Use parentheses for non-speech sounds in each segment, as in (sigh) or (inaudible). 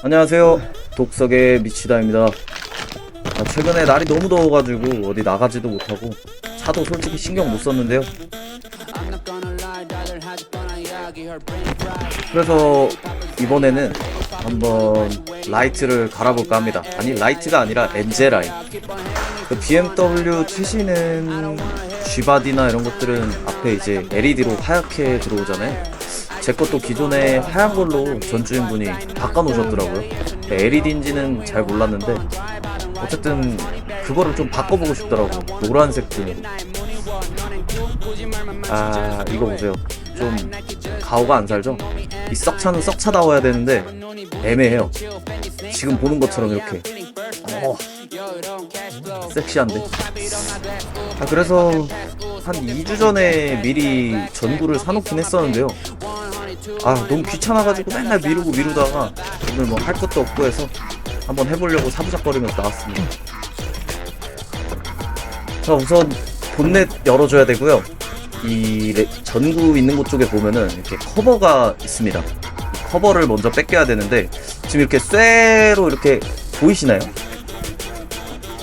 안녕하세요. 독석의 미치다입니다. 아, 최근에 날이 너무 더워가지고 어디 나가지도 못하고 차도 솔직히 신경 못 썼는데요. 그래서 이번에는 한번 라이트를 갈아볼까 합니다. 아니 라이트가 아니라 엔제 라인. 그 BMW 최신은 G바디나 이런 것들은 앞에 이제 LED로 하얗게 들어오잖아요. 제 것도 기존에 하얀 걸로 전 주인분이 바꿔놓으셨더라고요. LED인지는 잘 몰랐는데 어쨌든 그거를 좀 바꿔보고 싶더라고. 노란색 등으로. 아 이거 보세요. 좀 가오가 안 살죠? 이 썩차는 썩차다워야 되는데 애매해요. 지금 보는 것처럼 이렇게. 어, 섹시한데. 아 그래서 한 2주 전에 미리 전구를 사놓긴 했었는데요. 아 너무 귀찮아가지고 맨날 미루고 미루다가 오늘 뭐 할 것도 없고 해서 한번 해보려고 사부작거리면서 나왔습니다. 자 우선 본넷 열어줘야 되고요. 이 레- 전구 있는 곳 쪽에 보면은 이렇게 커버가 있습니다. 이 커버를 먼저 뺏겨야 되는데 지금 이렇게 쇠로 이렇게 보이시나요?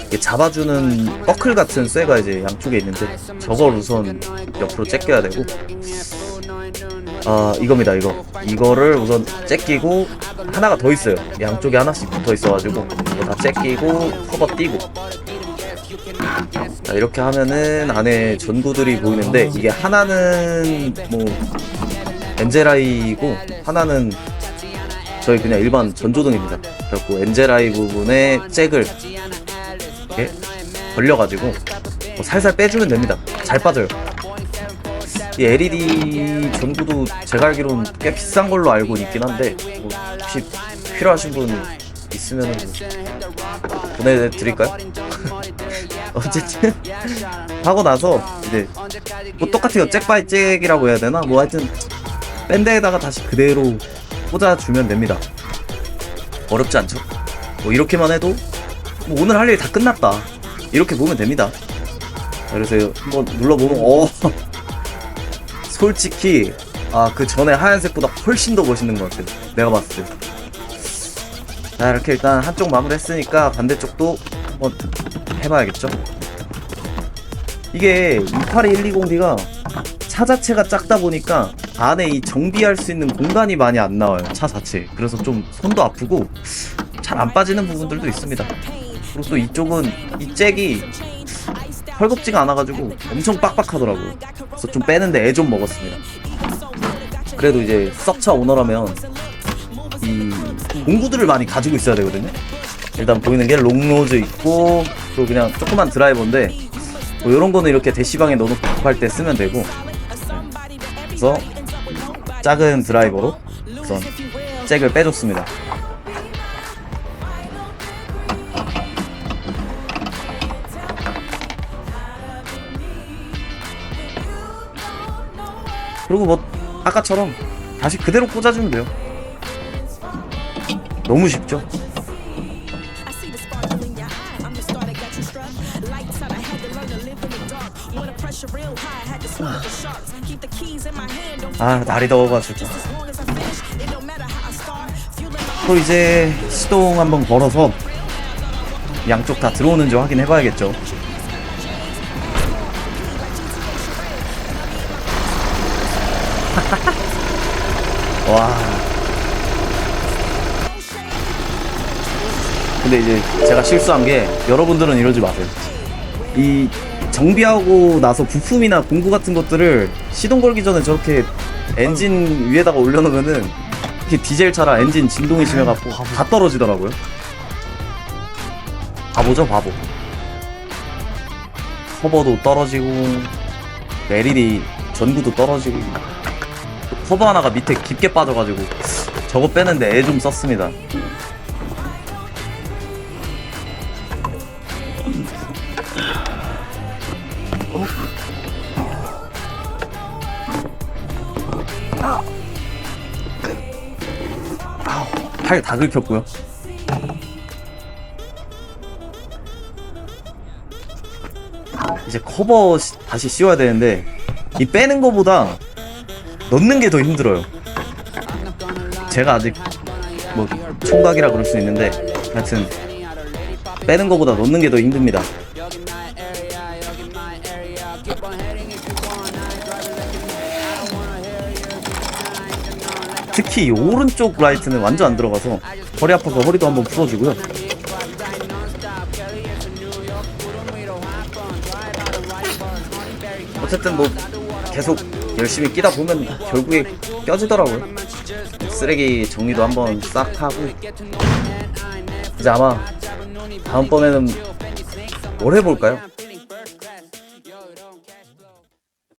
이게 잡아주는 버클 같은 쇠가 이제 양쪽에 있는데 저걸 우선 옆으로 째껴야 되고 아 이겁니다 이거. 이거를 우선 째끼고 하나가 더 있어요. 양쪽에 하나씩 붙어 있어가지고 이거 다 째끼고 커버 띄고. 자 이렇게 하면은 안에 전구들이 보이는데 이게 하나는 뭐 엔젤아이고 하나는 저희 그냥 일반 전조등입니다. 그래갖고 엔젤아이 부분에 잭을 이렇게 벌려가지고 뭐 살살 빼주면 됩니다. 잘 빠져요 이 LED 전구도 제가 알기로는 꽤 비싼 걸로 알고 있긴 한데 뭐 혹시 필요하신 분 있으면 보내드릴까요? (laughs) 어쨌든 하고 나서 이제 뭐 똑같아요. 잭바이 잭이라고 해야 되나? 뭐 하여튼 밴드에다가 다시 그대로 꽂아주면 됩니다. 어렵지 않죠? 뭐 이렇게만 해도 뭐 오늘 할 일 다 끝났다. 이렇게 보면 됩니다. 자, 그래서 한번 눌러보면 어 솔직히 아 그 전에 하얀색보다 훨씬 더 멋있는 것 같아요. 내가 봤을 때자 이렇게 일단 한쪽 마무리 했으니까 반대쪽도 한번 해봐야겠죠? 이게 282-120D가 차 자체가 작다 보니까 안에 이 정비할 수 있는 공간이 많이 안 나와요 차 자체. 그래서 좀 손도 아프고 잘 안 빠지는 부분들도 있습니다. 그리고 또 이쪽은 이 잭이 헐겁지가 않아가지고 엄청 빡빡하더라고요. 그래서 좀 빼는데 애 좀 먹었습니다. 그래도 이제 썩차 오너라면 이 공구들을 많이 가지고 있어야 되거든요. 일단 보이는 게 롱로즈 있고 그리고 그냥 조그만 드라이버인데 뭐 이런 거는 이렇게 대시방에 넣어놓고 할때 쓰면 되고 그래서 작은 드라이버로 우선 잭을 빼줬습니다 그리고 뭐 아까처럼 다시 그대로 꽂아주면 돼요 너무 쉽죠? 아 날이 더워가지고 또 이제 시동 한번 걸어서 양쪽 다 들어오는지 확인해봐야겠죠 (laughs) 와 근데 이제 제가 실수한 게 여러분들은 이러지 마세요 이 정비하고 나서 부품이나 공구 같은 것들을 시동 걸기 전에 저렇게 엔진 위에다가 올려놓으면은 이렇게 디젤 차라 엔진 진동이 심해갖고 다 떨어지더라고요. 바보죠, 바보. 커버도 떨어지고, LED 전구도 떨어지고, 커버 하나가 밑에 깊게 빠져가지고, 저거 빼는데 애 좀 썼습니다. 팔 다 긁혔고요. 이제 커버 시- 다시 씌워야 되는데 이 빼는 거보다 넣는 게 더 힘들어요. 제가 아직 뭐 총각이라 그럴 수 있는데 하여튼 빼는 거보다 넣는 게 더 힘듭니다. 특히 이 오른쪽 라이트는 완전 안 들어가서 허리 아파서 허리도 한번 풀어주고요. 어쨌든 뭐 계속 열심히 끼다 보면 결국에 껴지더라고요. 쓰레기 정리도 한번 싹 하고 이제 아마 다음번에는 뭘 해볼까요?